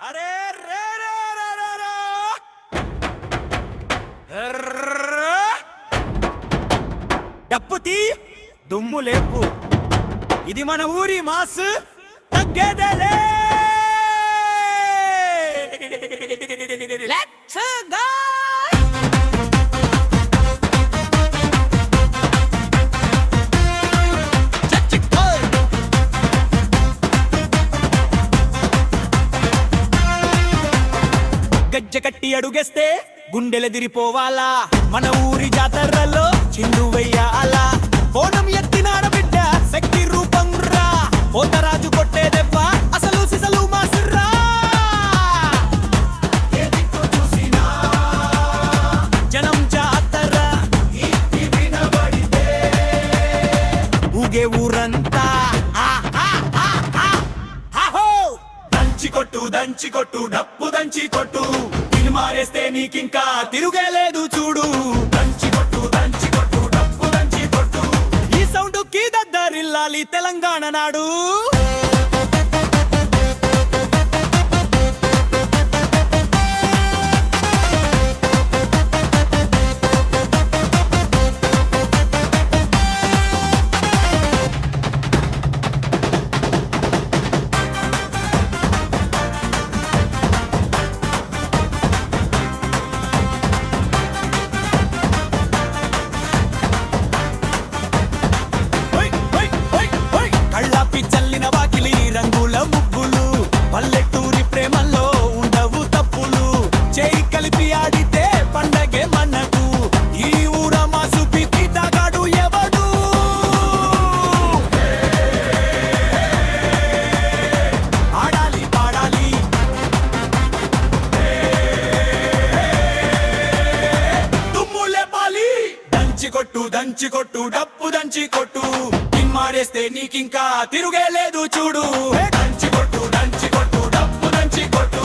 అరే రే రే రే రే రే. ఎర్ర. డప్పు తీ దుమ్ము లేపు ఇది మన ఊరి మాస్ తగ్గేదేలే లెట్స్ గో గజ్జ కట్టి అడుగేస్తే గుండెలదిరిపోవాలా? మన ఊరి జాతరలో చిందు వెయ్యాలా? బోనం ఎత్తినాడ బిడ్డ శక్తి రూపం రా. పోతరాజు కొట్టే దెబ్బ అసలు సిసలు మాసుర్రా. జనం జాతర. ఊగే ఊరంతా దంచి కొట్టు డప్పు దంచి కొట్టు. తిని మారేస్తే నీకింకా తిరుగలేదు చూడు. దంచి కొట్టు దంచి కొట్టు డప్పు దంచి కొట్టు. ఈ సౌండ్కి దద్దరిల్లాలి తెలంగాణ నాడు. దంచి కొట్టు దంచి కొట్టు డప్పు దంచి కొట్టు. మారేస్తే నీకింకా తిరుగే లేదు చూడు. దంచి కొట్టు దంచి కొట్టు డప్పు దంచి కొట్టు.